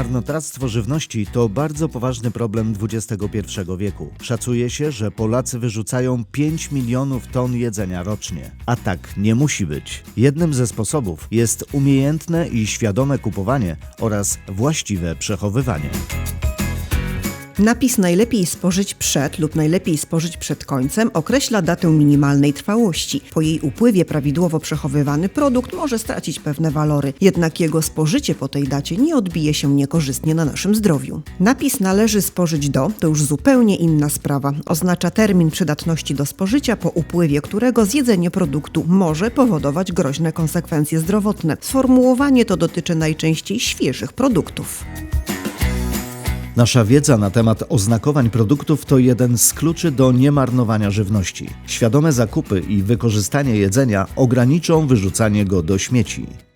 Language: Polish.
Marnotrawstwo żywności to bardzo poważny problem XXI wieku. Szacuje się, że Polacy wyrzucają 5 milionów ton jedzenia rocznie. A tak nie musi być. Jednym ze sposobów jest umiejętne i świadome kupowanie oraz właściwe przechowywanie. Napis najlepiej spożyć przed lub najlepiej spożyć przed końcem określa datę minimalnej trwałości. Po jej upływie prawidłowo przechowywany produkt może stracić pewne walory, jednak jego spożycie po tej dacie nie odbije się niekorzystnie na naszym zdrowiu. Napis należy spożyć do to już zupełnie inna sprawa. Oznacza termin przydatności do spożycia, po upływie którego zjedzenie produktu może powodować groźne konsekwencje zdrowotne. Sformułowanie to dotyczy najczęściej świeżych produktów. Nasza wiedza na temat oznakowań produktów to jeden z kluczy do niemarnowania żywności. Świadome zakupy i wykorzystanie jedzenia ograniczą wyrzucanie go do śmieci.